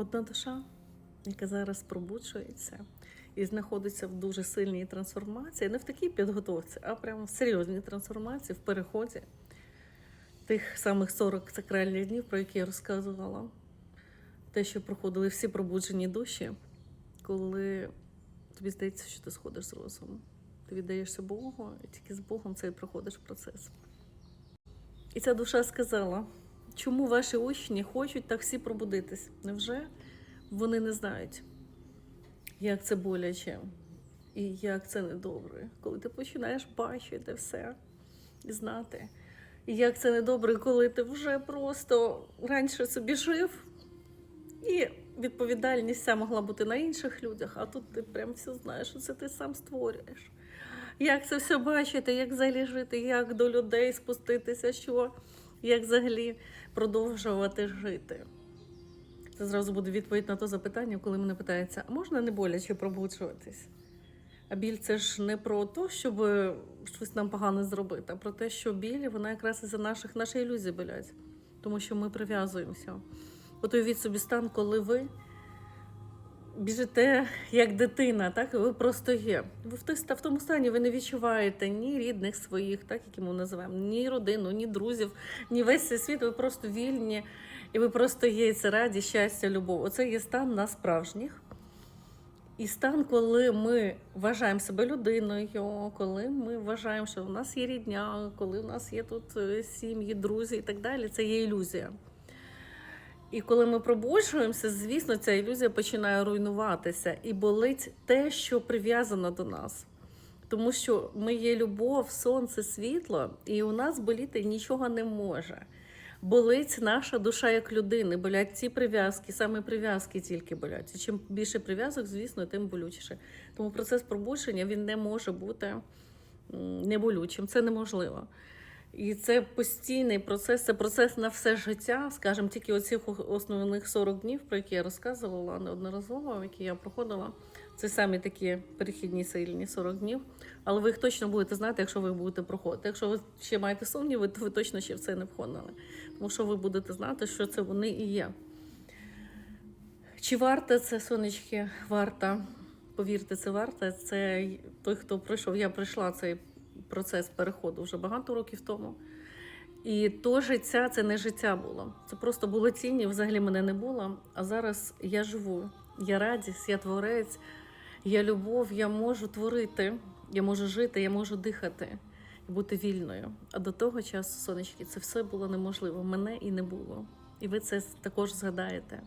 одна душа, яка зараз пробуджується і знаходиться в дуже сильній трансформації, не в такій підготовці, а прямо в серйозній трансформації, в переході тих самих 40 сакральних днів, про які я розказувала. Те, що проходили всі пробуджені душі, коли тобі здається, що ти сходиш з розуму. Ти віддаєшся Богу, і тільки з Богом цей проходиш процес. І ця душа сказала, чому ваші учні хочуть так всі пробудитись? Невже вони не знають, як це боляче і як це недобре, коли ти починаєш бачити все і знати. І як це недобре, коли ти вже просто раніше собі жив, і відповідальність вся могла бути на інших людях, а тут ти прям все знаєш, що це ти сам створюєш. Як це все бачити, як взагалі жити, як до людей спуститися, що, як взагалі продовжувати жити. Це зразу буде відповідь на то запитання, коли мене питається, а можна не боляче пробуджуватись? А біль це ж не про те, щоб щось нам погане зробити, а про те, що біль вона якраз із-за наших наші ілюзії болять, тому що ми прив'язуємося. От уявіть собі стан, коли ви біжите як дитина, так ви просто є. Ви в, ста- в тому стані ви не відчуваєте ні рідних своїх, так які ми називаємо, ні родину, ні друзів, ні весь світ. Ви просто вільні, і ви просто є це радість, щастя, любов. Оце є стан на справжніх. І стан, коли ми вважаємо себе людиною, коли ми вважаємо, що в нас є рідня, коли в нас є тут е, сім'ї, друзі і так далі, це є ілюзія. І коли ми пробуджуємося, звісно, ця ілюзія починає руйнуватися і болить те, що прив'язано до нас. Тому що ми є любов, сонце, світло, і у нас боліти нічого не може. Болить наша душа як людини, болять ці прив'язки, саме прив'язки тільки болять. І чим більше прив'язок, звісно, тим болючіше. Тому процес пробудження він не може бути неболючим. Це неможливо. І це постійний процес, це процес на все життя, скажімо, тільки оцих основних 40 днів, про які я розказувала неодноразово, які я проходила. Це самі такі перехідні сильні 40 днів. Але ви їх точно будете знати, якщо ви будете проходити. Якщо ви ще маєте сумніви, то ви точно ще в це не входили. Тому що ви будете знати, що це вони і є. Чи варте це, сонечки, варта? Повірте, це варта. Це той, хто пройшов. Я пройшла цей процес переходу вже багато років тому. І то життя це не життя було. Це просто було тіні, взагалі мене не було. А зараз я живу, я радість, я творець, я любов, я можу творити, я можу жити, я можу дихати і бути вільною. А до того часу, сонечки, це все було неможливо. Мене і не було. І ви це також згадаєте.